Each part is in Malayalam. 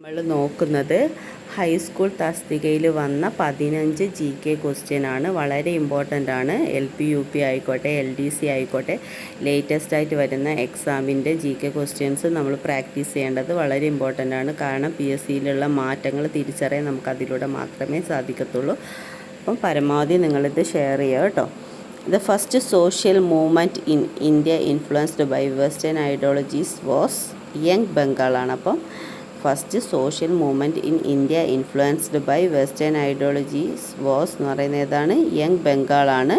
നമ്മൾ നോക്കുന്നത് ഹൈസ്കൂൾ തസ്തികയിൽ വന്ന പതിനഞ്ച് ജി കെ ക്വസ്റ്റ്യൻ ആണ്. വളരെ ഇമ്പോർട്ടന്റ് ആണ്. എൽ പി യു പി ആയിക്കോട്ടെ എൽ ഡി സി ആയിക്കോട്ടെ ലേറ്റസ്റ്റ് ആയിട്ട് വരുന്ന എക്സാമിന്റെ ജി കെ ക്വസ്റ്റ്യൻസ് നമ്മൾ പ്രാക്ടീസ് ചെയ്യേണ്ടത് വളരെ ഇമ്പോർട്ടന്റ് ആണ്. കാരണം പി എസ് സിയിലുള്ള മാറ്റങ്ങൾ തിരിച്ചറിയാൻ നമുക്ക് അതിലൂടെ മാത്രമേ സാധിക്കത്തുള്ളൂ. അപ്പം പരമാവധി നിങ്ങളിത് ഷെയർ ചെയ്യുക കേട്ടോ. The first social movement in India influenced by western ideologies was young ബംഗാളാണ് അപ്പം first social movement in India influenced by western ideologies was എന്ന് പറയുന്നതാണ് young ബംഗാളാണ്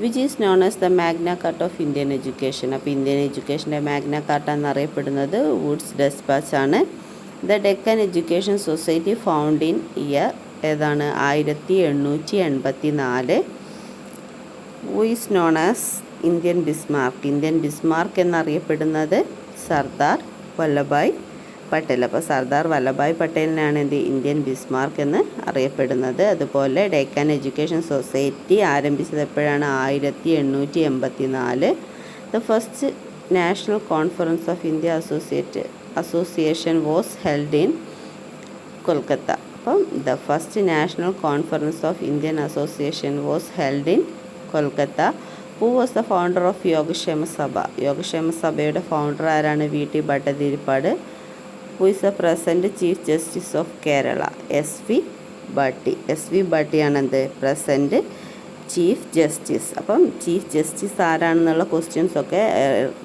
which is known as the Magna Carta of Indian education അപ്പോൾ ഇന്ത്യൻ എഡ്യൂക്കേഷന്റെ മാഗ്ന കാർട്ട് എന്നറിയപ്പെടുന്നത് വുഡ്സ് ഡെസ്പാച്ച് ആണ്. The Deccan education society found in year ഏതാണ്? ആയിരത്തി എണ്ണൂറ്റി എൺപത്തി നാല് is known as Indian Bismarck Indian Bismarck എന്നറിയപ്പെടുന്നത് സർദാർ വല്ലഭായ് പട്ടേൽ. അപ്പോൾ സർദാർ വല്ലഭായ് പട്ടേലിനാണ് എന്ത് ഇന്ത്യൻ ബിസ്മാർക്ക് എന്ന് അറിയപ്പെടുന്നത്. അതുപോലെ ഡെക്കാൻ എഡ്യൂക്കേഷൻ സൊസൈറ്റി ആരംഭിച്ചത് എപ്പോഴാണ്? ആയിരത്തി എണ്ണൂറ്റി എൺപത്തി നാല് the first national conference of India associate association was held in Kolkata. അപ്പം the first national conference of Indian association was held in Kolkata. Who was the founder of Yogakshema Sabha Yogakshema സഭയുടെ ഫൗണ്ടർ ആരാണ്? V T Bhattathiripad. Who is the present chief justice of Kerala S V Bhatti S V ഭട്ടിയാണ് എന്ത് പ്രസന്റ് ചീഫ് ജസ്റ്റിസ് അപ്പം ചീഫ് ജസ്റ്റിസ് ആരാണെന്നുള്ള ക്വസ്റ്റ്യൻസ് ഒക്കെ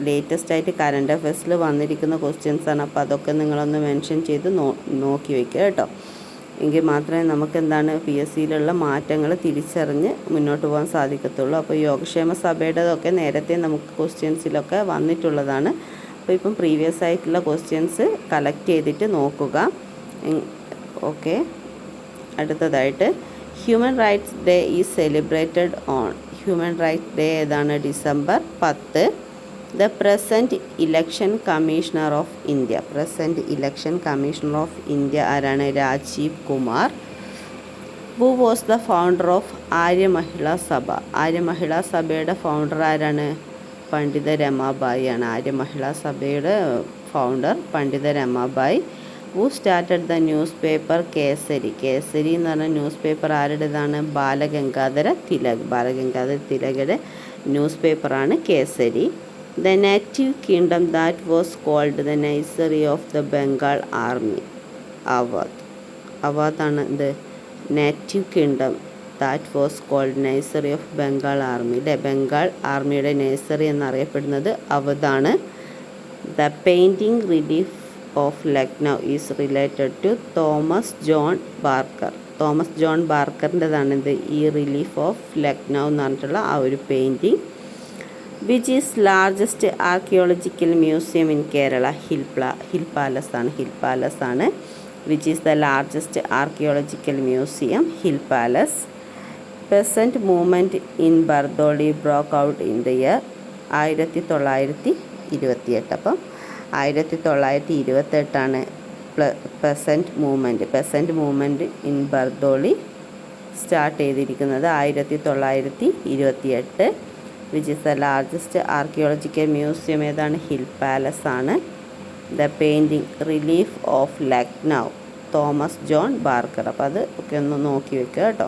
ലേറ്റസ്റ്റ് ആയിട്ട് കറണ്ട് അഫയേഴ്സിൽ വന്നിരിക്കുന്ന ക്വസ്റ്റ്യൻസ് ആണ്. അപ്പോൾ അതൊക്കെ നിങ്ങളൊന്ന് മെൻഷൻ ചെയ്ത് നോക്കി വയ്ക്കുക കേട്ടോ. എങ്കിൽ മാത്രമേ നമുക്ക് എന്താണ് പി എസ് സിയിലുള്ള മാറ്റങ്ങൾ തിരിച്ചറിഞ്ഞ് മുന്നോട്ട് പോകാൻ സാധിക്കത്തുള്ളൂ. അപ്പോൾ യോഗക്ഷേമ സഭയുടേതൊക്കെ നേരത്തെ നമുക്ക് ക്വസ്റ്റ്യൻസിലൊക്കെ വന്നിട്ടുള്ളതാണ്. അപ്പോൾ ഇപ്പം പ്രീവിയസ് ആയിട്ടുള്ള ക്വസ്റ്റ്യൻസ് കളക്ട് ചെയ്തിട്ട് നോക്കുക. ഓക്കെ അടുത്തതായിട്ട് human rights day is celebrated on human rights day ഏതാണ്? ഡിസംബർ പത്ത്. The present election commissioner of India present election commissioner of India ആരാണ്? Rajiv Kumar. Who was the founder of Arya Mahila Sabha Arya Mahila സഭയുടെ ഫൗണ്ടർ ആരാണ്? പണ്ഡിത രമാബായി ആണ്. ആര്യ മഹിളാ സഭയുടെ founder Pandita Ramabai. Who started the newspaper Kesari. Kesari എന്ന് പറഞ്ഞ ന്യൂസ് പേപ്പർ ആരുടേതാണ്? ബാലഗംഗാധര തിലക്. ബാലഗംഗാധര തിലകയുടെ ന്യൂസ് പേപ്പറാണ് Kesari. The native kingdom that was called the nursery of the Bengal army Awadh അവാദാണ് ഇത് native kingdom that was called nursery of Bengal army അല്ലെ ബംഗാൾ ആർമിയുടെ നഴ്സറി എന്നറിയപ്പെടുന്നത് അവധാണ് the painting relief of Lucknow is related to Thomas John Barker Thomas John ബാർക്കറിന്റെതാണ് ഇത് ഈ റിലീഫ് ഓഫ് ലക്നൗ എന്ന് പറഞ്ഞിട്ടുള്ള ആ ഒരു painting which is largest archaeological museum in Kerala hill പ്ലാ hill palace ആണ്. ഹിൽ പാലസ് ആണ് which is the largest archaeological museum Hill Palace peasant movement in Bardoli broke out in the year ആയിരത്തി തൊള്ളായിരത്തി ഇരുപത്തിയെട്ട് അപ്പം ആയിരത്തി തൊള്ളായിരത്തി ഇരുപത്തെട്ടാണ് peasant movement peasant movement in Bardoli start ചെയ്തിരിക്കുന്നത് ആയിരത്തി തൊള്ളായിരത്തി ഇരുപത്തിയെട്ട് which is the largest archaeological museum ഏതാണ്? ഹിൽ പാലസ് ആണ്. The painting relief of Lucknow Thomas John Barker അപ്പോൾ അത് ഒക്കെ ഒന്ന് നോക്കി വെക്കുക കേട്ടോ.